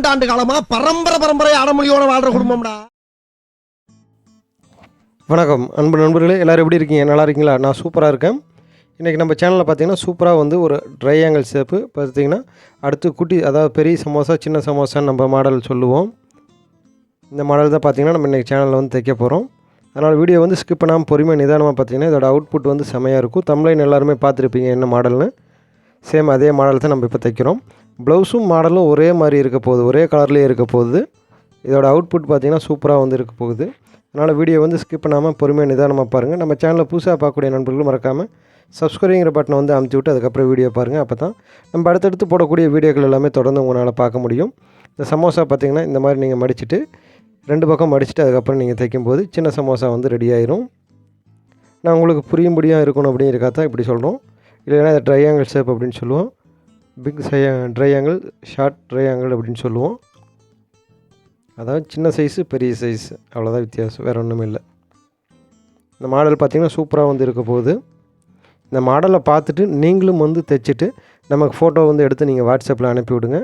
பல்லாண்டாண்டு காலமா பரம்பரை பரம்பரை அடமொழியோட வாழ்ற குடும்பம்டா. வணக்கம் அன்பு நண்பர்களே எல்லோரும் எப்படி இருக்கீங்க? நல்லா இருக்கீங்களா? நான் சூப்பராக இருக்கேன். இன்றைக்கி நம்ம சேனலில் பார்த்தீங்கன்னா சூப்பராக வந்து ஒரு ட்ரை ஆங்கிள் ஷேப்பு பார்த்தீங்கன்னா அடுத்து குட்டி அதாவது பெரிய சமோசா சின்ன சமோசான்னு நம்ம மாடல் சொல்லுவோம். இந்த மாடல் தான் பார்த்தீங்கன்னா நம்ம இன்றைக்கி சேனலில் வந்து தைக்க போகிறோம் அதனால் வீடியோ வந்து ஸ்கிப் பண்ணாமல் பொறுமையாக நிதானமாக பார்த்தீங்கன்னா இதோட அவுட்புட் வந்து செமையாக இருக்கும். தமிழைன் எல்லாருமே பார்த்துருப்பீங்க என்ன மாடல்னு சேம் அதே மாடல் தான் நம்ம இப்போ தைக்கிறோம். ப்ளவுஸும் மாடலும் ஒரே மாதிரி இருக்க போகுது ஒரே கலர்லேயே இருக்க போகுது. இதோட அவுட்புட் பார்த்திங்கன்னா சூப்பராக வந்து இருக்க போகுது. அதனால் வீடியோ வந்து ஸ்கிப் பண்ணாமல் பொறுமையாக நிதானமாக பாருங்கள் நம்ம சேனலில் புதுசாக பார்க்கக்கூடிய நண்பர்களும் மறக்காமல் சப்ஸ்கிரைங்கிற பட்டனை வந்து அமுச்சு விட்டு அதுக்கப்புறம் வீடியோ பாருங்கள் அப்போ தான் நம்ம அடுத்தடுத்து போடக்கூடிய வீடியோக்கள் எல்லாமே தொடர்ந்து உங்களால் பார்க்க முடியும். இந்த சமோசா பார்த்திங்கன்னா இந்த மாதிரி நீங்கள் மடிச்சுட்டு ரெண்டு பக்கம் மடிச்சுட்டு அதுக்கப்புறம் நீங்கள் தைக்கும்போது சின்ன சமோசா வந்து ரெடி ஆயிரும். நான் உங்களுக்கு புரியும்படியாக இருக்கணும் அப்படின்னு தான் இப்படி சொல்கிறோம் இல்லைன்னா இது ட்ரை ஷேப் அப்படின்னு சொல்லுவோம். Big size triangle short triangle அப்படின்னு சொல்லுவோம். அதாவது சின்ன சைஸு பெரிய சைஸ் அவ்வளோதான் வித்தியாசம். வேறு ஒன்றும் இல்லை. இந்த மாடல் பார்த்திங்கன்னா சூப்பராக வந்து இருக்க போகுது. இந்த மாடலை பார்த்துட்டு நீங்களும் வந்து தைச்சிட்டு நமக்கு ஃபோட்டோ வந்து எடுத்து நீங்கள் வாட்ஸ்அப்பில் அனுப்பி விடுங்க.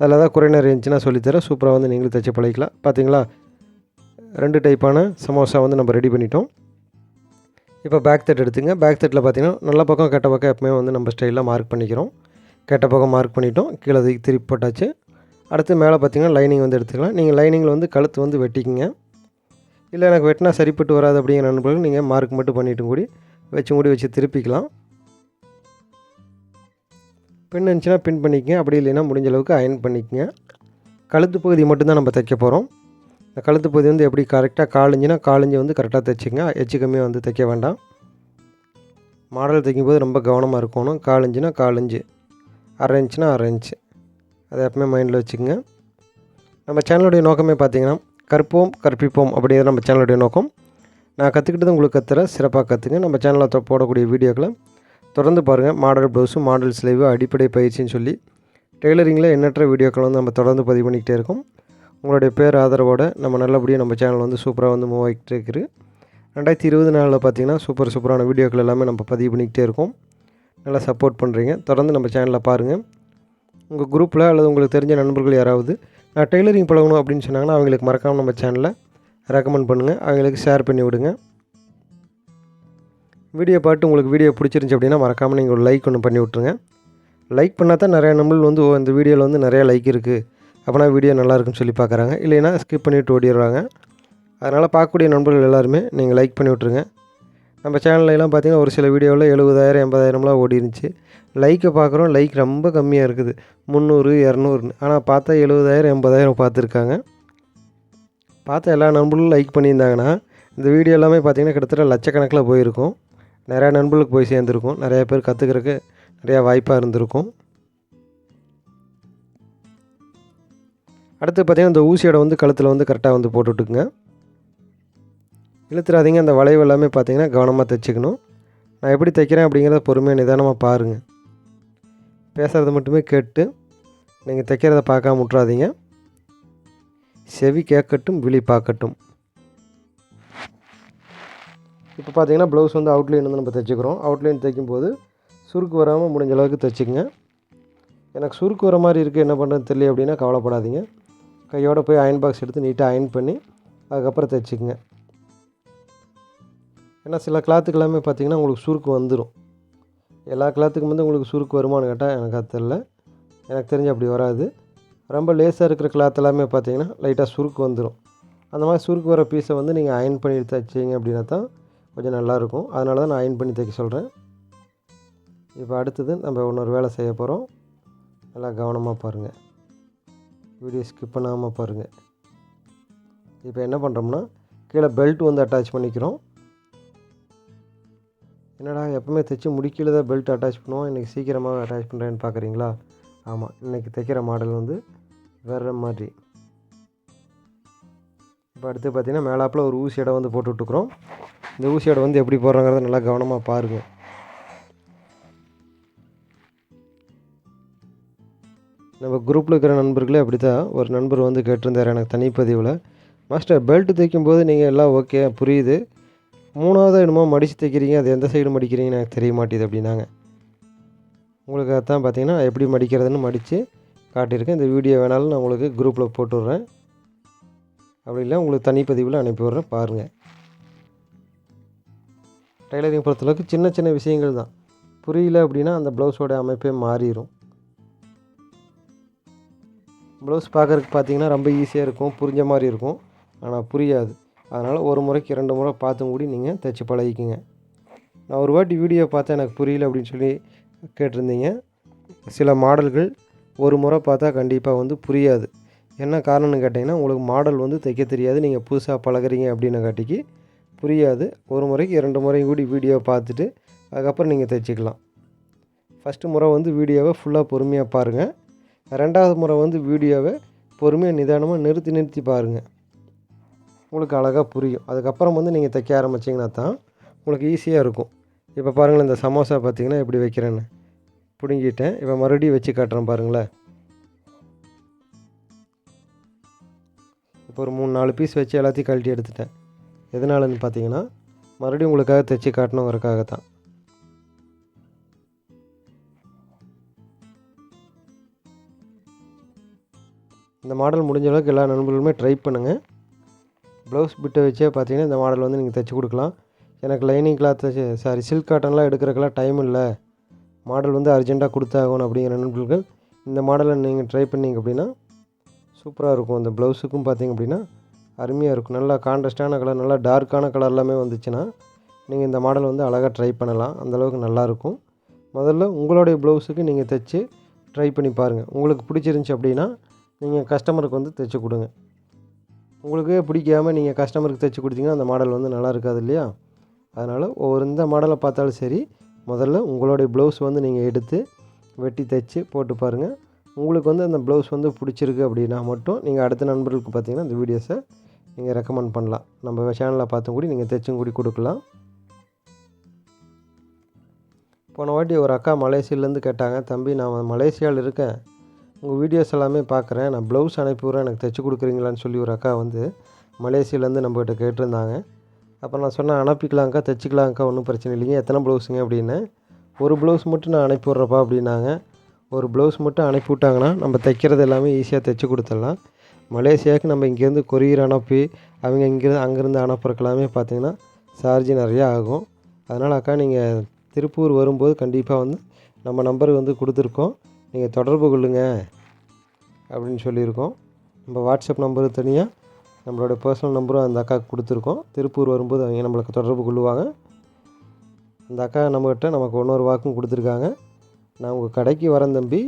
அதில் ஏதாவது குறைநேரம் இருந்துச்சுன்னா சொல்லித்தரேன். சூப்பராக வந்து நீங்களும் தைச்சி பழகிக்கலாம். பார்த்தீங்களா ரெண்டு டைப்பான சமோசா வந்து நம்ம ரெடி பண்ணிட்டோம். இப்போ பேக் தட் எடுத்துங்க. பேக் தட்டில் பார்த்தீங்கன்னா நல்ல பக்கம் கெட்ட பக்கம் எப்பவுமே வந்து நம்ம ஸ்டைலில் மார்க் பண்ணிக்கிறோம். கெட்ட பக்கம் மார்க் பண்ணிட்டோம். கீழே திருப்பி போட்டாச்சு. அடுத்து மேலே பார்த்தீங்கன்னா லைனிங் வந்து எடுத்துக்கலாம். நீங்கள் லைனிங்கில் வந்து கழுத்து வந்து வெட்டிக்கிங்க. இல்லை எனக்கு வெட்டினா சரிப்பட்டு வராது அப்படிங்கிற நண்பர்கள் நீங்கள் மார்க் மட்டும் பண்ணிட்டு கூடி வச்சு கூடி வச்சு திருப்பிக்கலாம். பின் இருந்துச்சுன்னா பின் பண்ணிக்கங்க. அப்படி இல்லைன்னா முடிஞ்ச அளவுக்கு அயன் பண்ணிக்கங்க. கழுத்து பகுதி மட்டும்தான் நம்ம தைக்க போகிறோம் இந்த கழுத்து பகுதி வந்து எப்படி கரெக்டாக காலிஞ்சுன்னா காலஞ்சி வந்து கரெக்டாக தைச்சிங்க எச்சு கம்மியாக வந்து தைக்க வேண்டாம். மாடல் தைக்கும்போது ரொம்ப கவனமாக இருக்கணும். காலிஞ்சுன்னா காலிஞ்சு அரை இன்ச்சுனா அரை இன்ச்சு அதை எப்பவுமே மைண்டில் வச்சுக்கோங்க. நம்ம சேனலுடைய நோக்கமே பார்த்தீங்கன்னா கற்போம் கற்பிப்போம் அப்படிங்கிறது நம்ம சேனலுடைய நோக்கம். நான் கற்றுக்கிட்டது உங்களுக்கு கற்றுறேன் சிறப்பாக கற்றுங்க நம்ம சேனலில் போடக்கூடிய வீடியோக்களை தொடர்ந்து பாருங்கள் மாடல் ப்ளவுஸு மாடல் ஸ்லைவு அடிப்படை பயிற்சின்னு சொல்லி. டெய்லரிங்கில் எண்ணற்ற வீடியோக்கள் வந்து நம்ம தொடர்ந்து பதிவு பண்ணிக்கிட்டே இருக்கோம். உங்களுடைய பேர் ஆதரவோடு நம்ம நல்லபடியாக நம்ம சேனல் வந்து சூப்பராக வந்து மூவ் ஆகிட்டு இருக்குது. ரெண்டாயிரத்தி இருபது நாளில் பார்த்தீங்கன்னா சூப்பர் சூப்பரான வீடியோக்கள் எல்லாமே நம்ம பதிவு பண்ணிக்கிட்டே இருக்கோம். நல்லா சப்போர்ட் பண்ணுறீங்க தொடர்ந்து நம்ம சேனலில் பாருங்கள் உங்கள் குரூப்பில் அல்லது உங்களுக்கு தெரிஞ்ச நண்பர்கள் யாராவது நான் டெய்லரிங் பழகணும் அப்படின்னு சொன்னாங்கன்னா அவங்களுக்கு மறக்காமல் நம்ம சேனலில் ரெக்கமெண்ட் பண்ணுங்கள் அவங்களுக்கு ஷேர் பண்ணி விடுங்க. வீடியோ பார்த்து உங்களுக்கு வீடியோ பிடிச்சிருந்துச்சி அப்படின்னா மறக்காமல் நீங்கள் ஒரு லைக் ஒன்று பண்ணி விட்ருங்க லைக் பண்ணால் தான் நிறையா நம்பர்கள் வந்து இந்த வீடியோவில் வந்து நிறையா லைக் இருக்குது அப்போனா வீடியோ நல்லாயிருக்குன்னு சொல்லி பார்க்குறாங்க. இல்லைன்னா ஸ்கிப் பண்ணிவிட்டு ஓடிடுறாங்க. அதனால் பார்க்கக்கூடிய நண்பர்கள் எல்லாருமே நீங்கள் லைக் பண்ணி விட்ருங்க நம்ம சேனல்ல பார்த்திங்கன்னா பார்த்தீங்கன்னா ஒரு சில வீடியோவில் எழுபதாயிரம் எண்பதாயிரம்லாம் ஓடி இருந்துச்சு லைக்கை பார்க்குறோம் லைக் ரொம்ப கம்மியாக இருக்குது. முந்நூறு இரநூறுன்னு. ஆனால் பார்த்தா எழுபதாயிரம் எண்பதாயிரம் பார்த்துருக்காங்க. பார்த்த எல்லா நண்பர்களும் லைக் பண்ணியிருந்தாங்கன்னா இந்த வீடியோ எல்லாமே பார்த்தீங்கன்னா கிட்டத்தட்ட லட்சக்கணக்கில் போயிருக்கும். நிறையா நண்பர்களுக்கு போய் சேர்ந்துருக்கும். நிறையா பேர் கற்றுக்கிறதுக்கு நிறையா வாய்ப்பாக இருந்திருக்கும். அடுத்து பார்த்திங்கன்னா இந்த ஊசியோட வந்து கழுத்தில் வந்து கரெக்டாக வந்து போட்டுவிட்டுக்குங்க இழுத்துறாதீங்க. அந்த வளைவு எல்லாமே பார்த்தீங்கன்னா கவனமாக தைச்சிக்கணும். நான் எப்படி தைக்கிறேன் அப்படிங்கிறத பொறுமையாக நிதானமாக பாருங்கள் பேசுகிறது மட்டுமே கேட்டு நீங்கள் தைக்கிறத பார்க்காம விட்றாதீங்க செவி கேட்கட்டும் விழி பார்க்கட்டும். இப்போ பார்த்தீங்கன்னா ப்ளவுஸ் வந்து அவுட்லைன் வந்து நம்ம தைச்சிக்கிறோம். அவுட்லைன் தைக்கும்போது சுருக்கு வராமல் முடிஞ்ச அளவுக்கு தைச்சிக்கங்க. எனக்கு சுருக்கு வர மாதிரி இருக்குது என்ன பண்ணுறது தெரியல அப்படின்னா கவலைப்படாதீங்க. கையோடு போய் அயன் பாக்ஸ் எடுத்து நீட்டாக அயன் பண்ணி அதுக்கப்புறம் தைச்சிக்கங்க. ஏன்னா சில கிளாத்துக்கு எல்லாமே பார்த்தீங்கன்னா உங்களுக்கு சுருக்கு வந்துடும் எல்லா கிளாத்துக்கும் வந்து உங்களுக்கு சுருக்கு வருமானு கேட்டால் எனக்கு அது தெரில எனக்கு தெரிஞ்சு அப்படி வராது. ரொம்ப லேசாக இருக்கிற கிளாத் எல்லாமே பார்த்தீங்கன்னா லைட்டாக சுருக்கு வந்துடும் அந்த மாதிரி சுருக்கு வர பீஸை வந்து நீங்கள் அயன் பண்ணி தைச்சிங்க அப்படின்னா தான் கொஞ்சம் நல்லாயிருக்கும் அதனால தான் நான் அயன் பண்ணி தைக்க சொல்கிறேன் இப்போ அடுத்தது நம்ம இன்னொரு வேலை செய்ய போகிறோம் நல்லா கவனமாக பாருங்கள் வீடியோ ஸ்கிப் பண்ணாமல் பாருங்கள் இப்போ என்ன பண்ணுறோம்னா கீழே பெல்ட் வந்து அட்டாச் பண்ணிக்கிறோம். என்னடா எப்பவுமே தைச்சி முடிக்கல தான் பெல்ட் அட்டாச் பண்ணுவோம். இன்றைக்கி சீக்கிரமாக அட்டாச் பண்ணுறேன்னு பார்க்குறீங்களா ஆமாம் இன்றைக்கி தைக்கிற மாடல் வந்து வேறு மாதிரி. இப்போ அடுத்து பார்த்திங்கன்னா மேலாப்பில் ஒரு ஊசி இடம் வந்து போட்டு விட்டுக்குறோம் இந்த ஊசி இடம் வந்து எப்படி போடுறாங்கிறத நல்லா கவனமாக பாருங்கள் நம்ம குரூப்பில் இருக்கிற நண்பர்களே அப்படி தான் ஒரு நண்பர் வந்து கேட்டிருந்தார் எனக்கு தனிப்பதிவில். மாஸ்டர் பெல்ட் தைக்கும்போது நீங்கள் எல்லாம் ஓகே புரியுது. மூணாவது என்னமோ மடித்து தைக்கிறீங்க அது எந்த சைடு மடிக்கிறீங்கன்னு எனக்கு தெரிய மாட்டேது அப்படின்னாங்க. உங்களுக்கு அதான் பார்த்தீங்கன்னா எப்படி மடிக்கிறதுன்னு மடித்து காட்டியிருக்கேன். இந்த வீடியோ வேணாலும் நான் உங்களுக்கு குரூப்பில் போட்டுடுறேன். அப்படி இல்லை உங்களுக்கு தனிப்பதிவில் அனுப்பி விட்றேன் பாருங்கள் டைலரிங் பொறுத்தளவுக்கு சின்ன சின்ன விஷயங்கள் தான். புரியல அப்படின்னா அந்த ப்ளவுஸோட அமைப்பே மாறிடும் ப்ளவுஸ் பார்க்குறதுக்கு பார்த்தீங்கன்னா ரொம்ப ஈஸியாக இருக்கும் புரிஞ்ச மாதிரி இருக்கும். ஆனால் புரியாது. அதனால் ஒரு முறைக்கு ரெண்டு முறை பார்த்து கூடி நீங்கள் தைச்சி பழகிக்குங்க. நான் ஒரு வாட்டி வீடியோ பார்த்தேன் எனக்கு புரியல அப்படின்னு சொல்லி கேட்டிருந்தீங்க. சில மாடல்கள் ஒரு முறை பார்த்தா கண்டிப்பாக வந்து புரியாது. என்ன காரணம்னு கேட்டிங்கன்னா உங்களுக்கு மாடல் வந்து தைக்க தெரியாது நீங்கள் புதுசாக பழகுறீங்க அப்படின்னு காட்டிக்கு புரியாது. ஒரு முறைக்கு இரண்டு முறை கூடி வீடியோ பார்த்துட்டு அதுக்கப்புறம் நீங்கள் தைச்சிக்கலாம் ஃபஸ்ட்டு முறை வந்து வீடியோவை ஃபுல்லாக பொறுமையாக பாருங்கள் ரெண்டாவது முறை வந்து வீடியோவை பொறுமையாக நிதானமாக நிறுத்தி நிறுத்தி பாருங்கள் உங்களுக்கு அழகாக புரியும். அதுக்கப்புறம் வந்து நீங்கள் தைக்க ஆரம்பிச்சிங்கன்னா தான் உங்களுக்கு ஈஸியாக இருக்கும். இப்போ பாருங்களேன் இந்த சமோசா பார்த்தீங்கன்னா எப்படி வைக்கிறேன்னு. பிடுங்கிட்டேன். இப்போ மறுபடியும் வச்சு காட்டுறேன் பாருங்களேன். இப்போ ஒரு மூணு நாலு பீஸ் வச்சு எல்லாத்தையும் கழட்டி எடுத்துட்டேன். எதனாலன்னு பார்த்தீங்கன்னா மறுபடியும் உங்களுக்காக தைச்சி காட்டணுங்கிறக்காக தான். இந்த மாடல் முடிஞ்ச அளவுக்கு எல்லா நண்பர்களுமே ட்ரை பண்ணுங்கள் ப்ளவுஸ் பிட்டை வச்சே பார்த்தீங்கன்னா இந்த மாடல் வந்து நீங்கள் தைச்சி கொடுக்கலாம். எனக்கு லைனிங் கிளாத் சாரி சில்க் காட்டன்லாம் எடுக்கிறக்கெல்லாம் டைம் இல்லை. மாடல் வந்து அர்ஜெண்ட்டாக கொடுத்தாகணும் அப்படிங்கிற நண்பர்கள் இந்த மாடலை நீங்கள் ட்ரை பண்ணீங்க அப்படின்னா சூப்பராக இருக்கும். அந்த ப்ளவுஸுக்கும் பார்த்தீங்க அப்படின்னா அருமையாக இருக்கும். நல்லா கான்ட்ராஸ்டான கலர் நல்லா டார்க்கான கலர் எல்லாமே வந்துச்சுன்னா நீங்கள் இந்த மாடல் வந்து அழகாக ட்ரை பண்ணலாம். அந்தளவுக்கு நல்லாயிருக்கும் முதல்ல உங்களுடைய ப்ளவுஸுக்கு நீங்கள் தைச்சி ட்ரை பண்ணி பாருங்கள் உங்களுக்கு பிடிச்சிருந்துச்சி அப்படின்னா நீங்கள் கஸ்டமருக்கு வந்து தைச்சி கொடுங்க. உங்களுக்கு பிடிக்காம நீங்கள் கஸ்டமருக்கு தைச்சி கொடுத்தீங்கன்னா அந்த மாடல் வந்து நல்லா இருக்காது இல்லையா? அதனால் ஒவ்வொரு இந்த மாடலை பார்த்தாலும் சரி முதல்ல உங்களுடைய ப்ளவுஸ் வந்து நீங்கள் எடுத்து வெட்டி தைச்சி போட்டு பாருங்கள் உங்களுக்கு வந்து அந்த ப்ளவுஸ் வந்து பிடிச்சிருக்கு அப்படின்னா மட்டும் நீங்கள் அடுத்த நண்பர்களுக்கு பார்த்தீங்கன்னா இந்த வீடியோஸை நீங்கள் ரெக்கமெண்ட் பண்ணலாம். நம்ம சேனலில் பார்த்தும் கூடி நீங்கள் தைச்சும் கூடி கொடுக்கலாம். போன வாட்டி ஒரு அக்கா மலேசியாலேருந்து கேட்டாங்க தம்பி நான் மலேசியாவில் இருக்கேன். உங்கள் வீடியோஸ் எல்லாமே பார்க்குறேன் நான் ப்ளவுஸ் அனுப்பிவிட்றேன். எனக்கு தைச்சி கொடுக்குறீங்களான்னு சொல்லி ஒரு அக்கா வந்து மலேசியாலேருந்து நம்மகிட்ட கேட்டிருந்தாங்க. அப்போ நான் சொன்னேன் அனுப்பிக்கலாங்க்கா தைச்சிக்கலாங்க்கா ஒன்றும் பிரச்சனை இல்லைங்க. எத்தனை ப்ளவுஸுங்க அப்படின்னு. ஒரு ப்ளவுஸ் மட்டும் நான் அனுப்பி விட்றப்பா அப்படின்னாங்க. ஒரு ப்ளவுஸ் மட்டும் அனுப்பி விட்டாங்கன்னா நம்ம தைக்கிறது எல்லாமே ஈஸியாக தைச்சி கொடுத்துடலாம். மலேசியாவுக்கு நம்ம இங்கேருந்து கொரியர் அனுப்பி அவங்க இங்கேருந்து அங்கேருந்து அனுப்புறக்கு எல்லாமே பார்த்தீங்கன்னா சார்ஜ் நிறையா ஆகும். அதனால் அக்கா நீங்கள் திருப்பூர் வரும்போது கண்டிப்பாக வந்து நம்ம நம்பர் வந்து கொடுத்துருக்கோம். நீங்கள் தொடர்பு கொள்ளுங்க அப்படின்னு சொல்லியிருக்கோம். நம்ம வாட்ஸ்அப் நம்பரு தனியாக நம்மளோட பர்சனல் நம்பரும் அந்த அக்காவுக்கு கொடுத்துருக்கோம். திருப்பூர் வரும்போது அவங்க நம்மளுக்கு தொடர்பு கொள்ளுவாங்க. அந்த அக்கா நம்மக்கிட்ட நமக்கு இன்னொரு வாக்கும் கொடுத்துருக்காங்க. நான் உங்கள் கடைக்கு வரேன் தம்பி.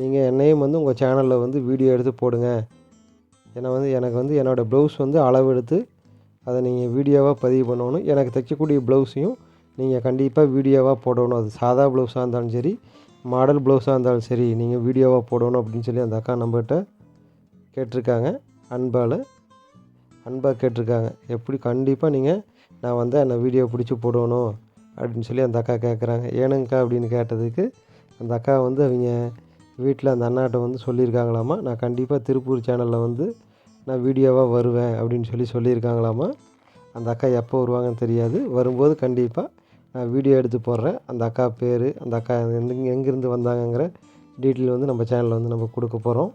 நீங்கள் என்னையும் வந்து உங்கள் சேனலில் வந்து வீடியோ எடுத்து போடுங்க. ஏன்னா வந்து எனக்கு வந்து என்னோடய ப்ளவுஸ் வந்து அளவு எடுத்து அதை நீங்கள் வீடியோவாக பதிவு பண்ணணும். எனக்கு தைக்கக்கூடிய ப்ளவுஸையும் நீங்கள் கண்டிப்பாக வீடியோவாக போடணும். அது சாதா ப்ளவுஸாக இருந்தாலும் சரி மாடல் ப்ளவுஸாக இருந்தாலும் சரி நீங்கள் வீடியோவாக போடணும் அப்படின்னு சொல்லி அந்த அக்கா நம்மகிட்ட கேட்டிருக்காங்க. அன்பால் அன்பாக கேட்டிருக்காங்க. எப்படி கண்டிப்பாக நீங்கள் நான் வந்து அந்த வீடியோ பிடிச்சி போடணும் அப்படின்னு சொல்லி அந்த அக்கா கேட்குறாங்க. ஏனுங்கக்கா அப்படின்னு கேட்டதுக்கு அந்த அக்கா வந்து அவங்க வீட்டில் அந்த அண்ணாட்ட வந்து சொல்லியிருக்காங்களாமா நான் கண்டிப்பாக திருப்பூர் சேனலில் வந்து நான் வீடியோவாக வருவேன் அப்படின்னு சொல்லி சொல்லியிருக்காங்களாமா அந்த அக்கா எப்போ வருவாங்கன்னு தெரியாது. வரும்போது கண்டிப்பாக வீடியோ எடுத்து போடுறேன். அந்த அக்கா பேர் அந்த அக்கா எந்த எங்கேருந்து வந்தாங்கங்கிற டீட்டெயில் வந்து நம்ம சேனலில் வந்து நம்ம கொடுக்க போகிறோம்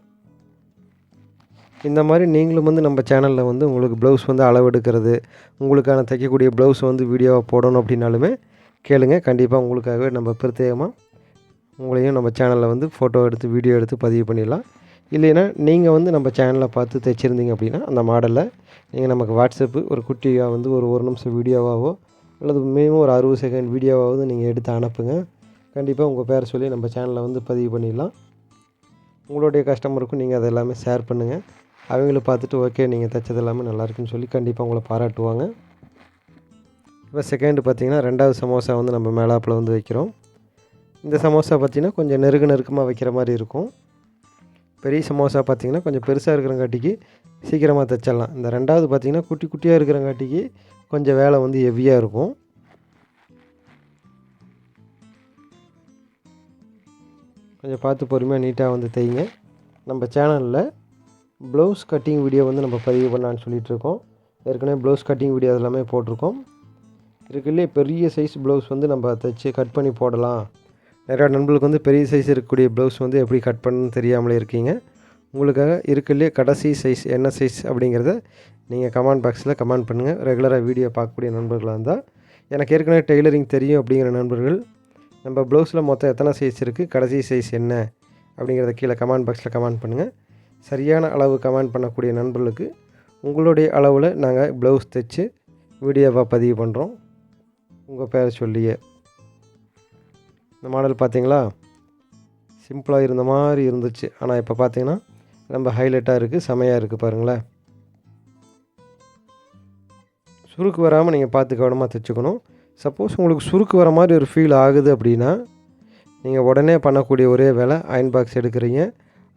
இந்த மாதிரி நீங்களும் வந்து நம்ம சேனலில் வந்து உங்களுக்கு ப்ளவுஸ் வந்து அளவெடுக்கிறது உங்களுக்கான தைக்கக்கூடிய ப்ளவுஸ் வந்து வீடியோவாக போடணும் அப்படின்னாலுமே கேளுங்க. கண்டிப்பாக உங்களுக்காகவே நம்ம பிரத்யேகமாக உங்களையும் நம்ம சேனலில் வந்து ஃபோட்டோ எடுத்து வீடியோ எடுத்து பதிவு பண்ணிடலாம். இல்லைன்னா நீங்கள் வந்து நம்ம சேனலில் பார்த்து தைச்சிருந்தீங்க அப்படின்னா அந்த மாடலை நீங்கள் நமக்கு வாட்ஸ்அப்பு ஒரு குட்டியாக வந்து ஒரு ஒரு நிமிஷம் வீடியோவாகவோ அல்லது மினிமம் ஒரு அறுபது செகண்ட் வீடியோவாவது நீங்கள் எடுத்து அனுப்புங்க. கண்டிப்பாக உங்கள் பேரை சொல்லி நம்ம சேனலில் வந்து பதிவு பண்ணிடலாம். உங்களுடைய கஸ்டமருக்கும் நீங்கள் அதை எல்லாமே ஷேர் பண்ணுங்கள் அவங்களும் பார்த்துட்டு ஓகே நீங்கள் தைச்சது எல்லாமே நல்லா இருக்குன்னு சொல்லி கண்டிப்பாக உங்களை பாராட்டுவாங்க. இப்போ செகண்டு பார்த்தீங்கன்னா ரெண்டாவது சமோசா வந்து நம்ம மேலாப்பில் வந்து வைக்கிறோம். இந்த சமோசா பார்த்திங்கன்னா கொஞ்சம் நெருக்க நெருக்கமாக வைக்கிற மாதிரி இருக்கும். பெரிய சமோசா பார்த்திங்கன்னா கொஞ்சம் பெருசாக இருக்கிறங்காட்டிக்கு சீக்கிரமாக தைச்சிடலாம். இந்த ரெண்டாவது பார்த்திங்கன்னா குட்டி குட்டியாக இருக்கிறங்காட்டிக்கு கொஞ்சம் வேலை வந்து ஹெவியாக இருக்கும். கொஞ்சம் பார்த்து பொறுமையாக நீட்டாக வந்து தைங்க. நம்ம சேனலில் ப்ளவுஸ் கட்டிங் வீடியோ வந்து நம்ம பதிவு பண்ணலான்னு சொல்லிகிட்ருக்கோம் இருக்கோம் ஏற்கனவே ப்ளவுஸ் கட்டிங் வீடியோ எல்லாமே போட்டிருக்கோம். இருக்குல்லையே பெரிய சைஸ் ப்ளவுஸ் வந்து நம்ம தைச்சி கட் பண்ணி போடலாம். நிறையா நண்பர்களுக்கு வந்து பெரிய சைஸ் இருக்கக்கூடிய ப்ளவுஸ் வந்து எப்படி கட் பண்ணணும்னு தெரியாமலே இருக்கீங்க. உங்களுக்காக இருக்கிறதுலே கடைசி சைஸ் என்ன சைஸ் அப்படிங்கிறத நீங்கள் கமெண்ட் பாக்ஸில் கமெண்ட் பண்ணுங்கள் ரெகுலராக வீடியோ பார்க்கக்கூடிய நண்பர்களாக இருந்தால் எனக்கு ஏற்கனவே டெய்லரிங் தெரியும் அப்படிங்கிற நண்பர்கள் நம்ம ப்ளவுஸில் மொத்தம் எத்தனை சைஸ் இருக்குது கடைசி சைஸ் என்ன அப்படிங்கிறத கீழே கமெண்ட் பாக்ஸில் கமெண்ட் பண்ணுங்கள் சரியான அளவு கமெண்ட் பண்ணக்கூடிய நண்பர்களுக்கு உங்களுடைய அளவில் நாங்கள் ப்ளவுஸ் தைச்சி வீடியோவாக பதிவு பண்ணுறோம் உங்கள் பேரை சொல்லியே. இந்த மாடல் பார்த்தீங்களா? சிம்பிளாக இருந்த மாதிரி இருந்துச்சு. ஆனால் இப்போ பார்த்தீங்கன்னா ரொம்ப ஹைலைட்டாக இருக்குது செமையாக இருக்குது பாருங்களேன். சுருக்கு வராமல் நீங்கள் பார்த்து கவனமாக தைச்சுக்கணும். சப்போஸ் உங்களுக்கு சுருக்கு வர மாதிரி ஒரு ஃபீல் ஆகுது அப்படின்னா நீங்கள் உடனே பண்ணக்கூடிய ஒரே வேலை அயன் பாக்ஸ் எடுக்கிறீங்க.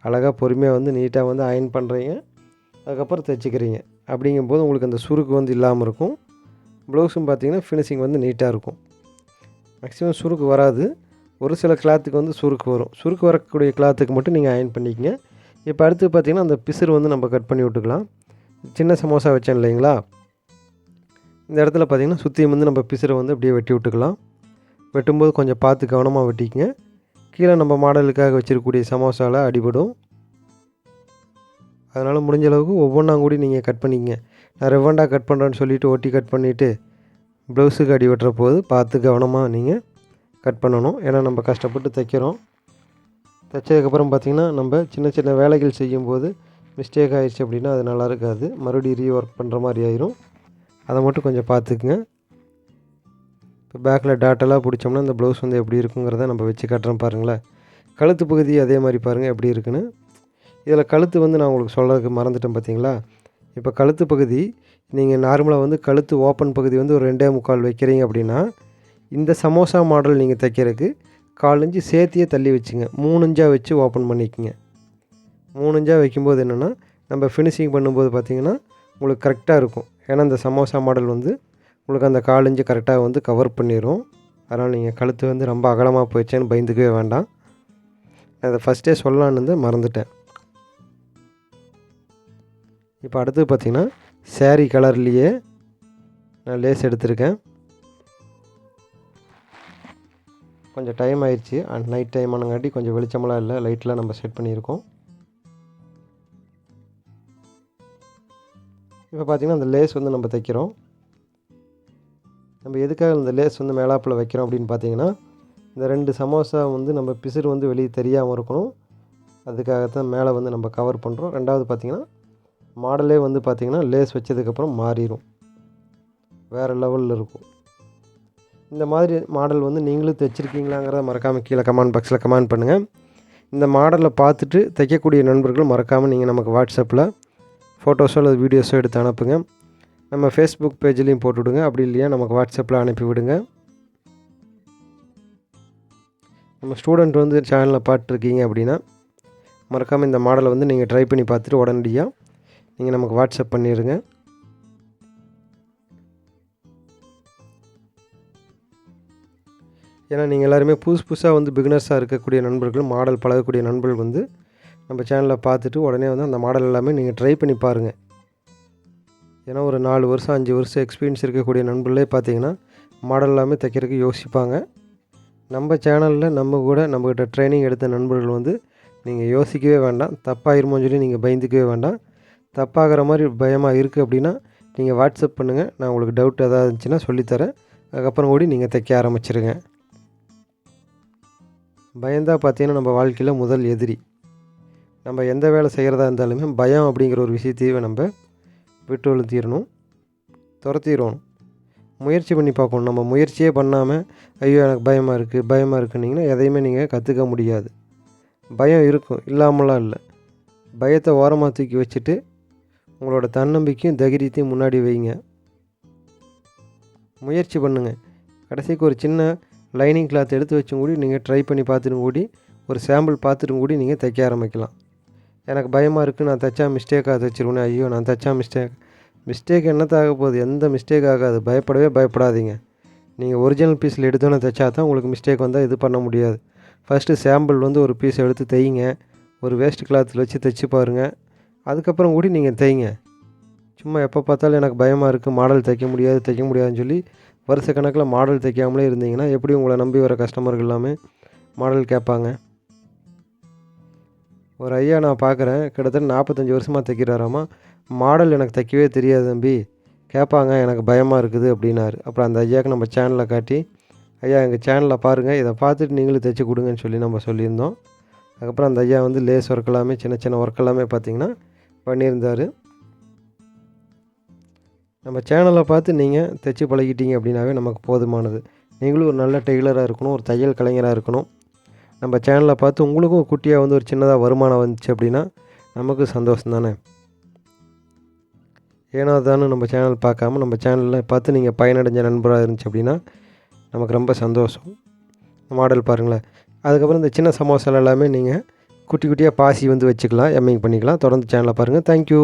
அழகாக பொறுமையாக வந்து நீட்டாக வந்து அயன் பண்ணுறீங்க அதுக்கப்புறம் தைச்சிக்கிறீங்க. அப்படிங்கும்போது உங்களுக்கு அந்த சுருக்கு வந்து இல்லாமல் இருக்கும். ப்ளவுஸும் பார்த்தீங்கன்னா ஃபினிஷிங் வந்து நீட்டாக இருக்கும். மேக்ஸிமம் சுருக்கு வராது. ஒரு சில கிளாத்துக்கு வந்து சுருக்கு வரும். சுருக்கு வரக்கூடிய கிளாத்துக்கு மட்டும் நீங்கள் அயன் பண்ணிக்கங்க. இப்போ அடுத்து பார்த்தீங்கன்னா அந்த பிசுறு வந்து நம்ம கட் பண்ணி விட்டுக்கலாம். சின்ன சமோசா வச்சேன் இல்லைங்களா? இந்த இடத்துல பார்த்தீங்கன்னா சுற்றியும் வந்து நம்ம பிசுரை வந்து அப்படியே வெட்டி விட்டுக்கலாம். வெட்டும்போது கொஞ்சம் பார்த்து கவனமாக வெட்டிக்கங்க. கீழே நம்ம மாடலுக்காக வச்சுருக்கக்கூடிய சமோசாவில் அடிபடும். அதனால் முடிஞ்ச அளவுக்கு ஒவ்வொன்றா கூடி நீங்கள் கட் பண்ணிக்கங்க. நான் ரெவண்டாக கட் பண்ணுறேன்னு சொல்லிவிட்டு ஒட்டி கட் பண்ணிவிட்டு ப்ளவுஸுக்கு அடி வெட்டுற போது பார்த்து கவனமாக நீங்கள் கட் பண்ணணும். ஏன்னா நம்ம கஷ்டப்பட்டு தைக்கிறோம். தைச்சதுக்கப்புறம் பார்த்திங்கன்னா நம்ம சின்ன சின்ன வேலைகள் செய்யும்போது மிஸ்டேக் ஆகிடுச்சு அப்படின்னா அது நல்லா இருக்காது. மறுபடியும் ரீ ஒர்க் பண்ணுற மாதிரி ஆயிரும். அதை மட்டும் கொஞ்சம் பார்த்துக்குங்க. இப்போ பேக்கில் டாட்டெல்லாம் பிடிச்சோம்னா இந்த ப்ளவுஸ் வந்து எப்படி இருக்குங்கிறத நம்ம வச்சு கட்டுறோம் பாருங்களேன். கழுத்து பகுதி அதே மாதிரி பாருங்கள் எப்படி இருக்குன்னு. இதில் கழுத்து வந்து நான் உங்களுக்கு சொல்கிறதுக்கு மறந்துட்டேன் பார்த்தீங்களா? இப்போ கழுத்து பகுதி நீங்கள் நார்மலாக வந்து கழுத்து ஓப்பன் பகுதி வந்து ஒரு ரெண்டே முக்கால் வைக்கிறீங்க அப்படின்னா இந்த சமோசா மாடல் நீங்கள் தைக்கிறதுக்கு காலஞ்சி சேர்த்தியே தள்ளி வச்சுங்க. மூணு இஞ்சாக வச்சு ஓப்பன் பண்ணிக்கோங்க. மூணு இன்ச்சாக வைக்கும்போது என்னென்னா நம்ம ஃபினிஷிங் பண்ணும்போது பார்த்திங்கன்னா உங்களுக்கு கரெக்டாக இருக்கும். ஏன்னா இந்த சமோசா மாடல் வந்து உங்களுக்கு அந்த காலஞ்சு கரெக்டாக வந்து கவர் பண்ணிடும் அதனால் நீங்கள் கழுத்து வந்து ரொம்ப அகலமாக போயிடுச்சேன்னு பயந்துக்கவே வேண்டாம். நான் அதை ஃபஸ்ட்டே சொல்லலான்னு வந்து மறந்துட்டேன். இப்போ அடுத்து பார்த்திங்கன்னா சேரீ கலர்லேயே நான் லேஸ் எடுத்திருக்கேன். கொஞ்சம் டைம் ஆயிடுச்சு. அண்ட் நைட் டைம் ஆனங்காட்டி கொஞ்சம் வெளிச்சமெல்லாம் இல்லை. லைட்லாம் நம்ம செட் பண்ணியிருக்கோம். இப்போ பார்த்திங்கன்னா அந்த லேஸ் வந்து நம்ம தைக்கிறோம். நம்ம எதுக்காக இந்த லேஸ் வந்து மேலாப்பில் வைக்கிறோம் அப்படின்னு பார்த்தீங்கன்னா இந்த ரெண்டு சமோசா வந்து நம்ம பிசுறு வந்து வெளியே தெரியாமல் இருக்கணும். அதுக்காகத்தான் மேலே வந்து நம்ம கவர் பண்ணுறோம் ரெண்டாவது பார்த்திங்கன்னா மாடலே வந்து பார்த்திங்கன்னா லேஸ் வச்சதுக்கப்புறம் மாறிடும் வேறு லெவலில் இருக்கும். இந்த மாதிரி மாடல் வந்து நீங்களும் தைச்சிருக்கீங்களாங்கிறத மறக்காமல் கீழே கமெண்ட் பாக்ஸில் கமெண்ட் பண்ணுங்கள் இந்த மாடலை பார்த்துட்டு தைக்கக்கூடிய நண்பர்கள் மறக்காமல் நீங்கள் நமக்கு வாட்ஸ்அப்பில் ஃபோட்டோஸோ அல்லது வீடியோஸோ எடுத்து அனுப்புங்க. நம்ம ஃபேஸ்புக் பேஜ்லேயும் போட்டு விடுங்க. அப்படி இல்லையா நமக்கு வாட்ஸ்அப்பில் அனுப்பி விடுங்க. நம்ம ஸ்டூடெண்ட் வந்து சேனலில் பார்த்துருக்கீங்க அப்படின்னா மறக்காமல் இந்த மாடலை வந்து நீங்கள் ட்ரை பண்ணி பார்த்துட்டு உடனடியாக நீங்கள் நமக்கு வாட்ஸ்அப் பண்ணிடுங்க ஏன்னா நீங்கள் எல்லாருமே புதுசு புதுசாக வந்து பிகினர்ஸாக இருக்கக்கூடிய நண்பர்கள் மாடல் பழகக்கூடிய நண்பர்கள் வந்து நம்ம சேனலில் பார்த்துட்டு உடனே வந்து அந்த மாடல் எல்லாமே நீங்கள் ட்ரை பண்ணி பாருங்கள் ஏன்னா ஒரு நாலு வருஷம் அஞ்சு வருஷம் எக்ஸ்பீரியன்ஸ் இருக்கக்கூடிய நண்பர்களே பார்த்தீங்கன்னா மாடல் எல்லாமே தைக்கிறதுக்கு யோசிப்பாங்க. நம்ம சேனலில் நம்ம கூட நம்மக்கிட்ட ட்ரைனிங் எடுத்த நண்பர்கள் வந்து நீங்கள் யோசிக்கவே வேண்டாம். தப்பாயிருமோன்னு சொல்லி நீங்கள் பயந்துக்கவே வேண்டாம். தப்பாகிற மாதிரி பயமாக இருக்குது அப்படின்னா நீங்கள் வாட்ஸ்அப் பண்ணுங்கள் நான் உங்களுக்கு டவுட் எதாவது இருந்துச்சுன்னா சொல்லித்தரேன். அதுக்கப்புறம் கூடி நீங்கள் தைக்க ஆரம்பிச்சிருங்க. பயந்தா பார்த்தீங்கன்னா நம்ம வாழ்க்கையில் முதல் எதிரி. நம்ம எந்த வேலை செய்கிறதா இருந்தாலுமே பயம் அப்படிங்கிற ஒரு விஷயத்தையே நம்ம விட்டு ஒழுத்திடணும் துரத்திடணும் முயற்சி பண்ணி பார்க்கணும். நம்ம முயற்சியே பண்ணாமல் ஐயோ எனக்கு பயமாக இருக்குது பயமாக இருக்குன்னிங்கன்னா எதையுமே நீங்கள் கற்றுக்க முடியாது. பயம் இருக்கும் இல்லாமலாம் இல்லை. பயத்தை ஓரமாக தூக்கி வச்சுட்டு உங்களோட தன்னம்பிக்கையும் தைரியத்தையும் முன்னாடி வைங்க. முயற்சி பண்ணுங்கள் கடைசிக்கு ஒரு சின்ன லைனிங் கிளாத் எடுத்து வச்சும் கூடி நீங்கள் ட்ரை பண்ணி பார்த்துட்டு கூடி ஒரு சாம்பிள் பார்த்துட்டு கூடி நீங்கள் தைக்க ஆரம்பிக்கலாம். எனக்கு பயமாக இருக்குது நான் தைச்சா மிஸ்டேக்காக தைச்சிருவேன் ஐயோ நான் தைச்சா மிஸ்டேக் மிஸ்டேக் என்னத்தாக போகுது? எந்த மிஸ்டேக் ஆகாது பயப்படவே பயப்படாதீங்க. நீங்கள் ஒரிஜினல் பீஸில் எடுத்தோன்னே தைச்சா தான் உங்களுக்கு மிஸ்டேக் வந்தால் இது பண்ண முடியாது. ஃபஸ்ட்டு சாம்பிள் வந்து ஒரு பீஸ் எடுத்து தைங்க ஒரு வேஸ்ட் கிளாத்தில் வச்சு தைச்சு பாருங்கள் அதுக்கப்புறம் கூடி நீங்கள் தைங்க சும்மா எப்போ பார்த்தாலும் எனக்கு பயமாக இருக்குது மாடல் தைக்க முடியாது தைக்க முடியாதுன்னு சொல்லி வருஷ கணக்கில் மாடல் தைக்காமலே இருந்தீங்கன்னா எப்படி உங்களை நம்பி வர கஸ்டமர்கள் எல்லாமே மாடல் கேட்பாங்க. ஒரு ஐயா நான் பார்க்குறேன் கிட்டத்தட்ட நாற்பத்தஞ்சு வருஷமாக தைக்கிறாராமா மாடல் எனக்கு தைக்கவே தெரியாது தம்பி. கேட்பாங்க எனக்கு பயமாக இருக்குது அப்படின்னாரு. அப்புறம் அந்த ஐயாவுக்கு நம்ம சேனலை காட்டி ஐயா எங்கள் சேனலில் பாருங்கள் இதை பார்த்துட்டு நீங்களும் தைச்சி கொடுங்கன்னு சொல்லி நம்ம சொல்லியிருந்தோம். அதுக்கப்புறம் அந்த ஐயா வந்து லேஸ் ஒர்க் எல்லாமே சின்ன சின்ன ஒர்க் எல்லாமே பார்த்திங்கன்னா பண்ணியிருந்தார். நம்ம சேனலை பார்த்து நீங்கள் தைச்சி பழகிட்டீங்க அப்படின்னாவே நமக்கு போதுமானது. நீங்களும் ஒரு நல்ல டெய்லராக இருக்கணும் ஒரு தையல் கலைஞராக இருக்கணும். நம்ம சேனலை பார்த்து உங்களுக்கும் குட்டியாக வந்து ஒரு சின்னதாக வருமானம் வந்துச்சு அப்படின்னா நமக்கு சந்தோஷம் தானே ஏன்னா தானே நம்ம சேனல் பார்க்காம நம்ம சேனலில் பார்த்து நீங்கள் பயனடைஞ்ச நண்பராக இருந்துச்சு அப்படின்னா நமக்கு ரொம்ப சந்தோஷம். மாடல் பாருங்களேன். அதுக்கப்புறம் இந்த சின்ன சமோசால எல்லாமே நீங்கள் குட்டி குட்டியாக பாசி வந்து வச்சுக்கலாம் எம்மிங் பண்ணிக்கலாம். தொடர்ந்து சேனலை பாருங்கள் தேங்க்யூ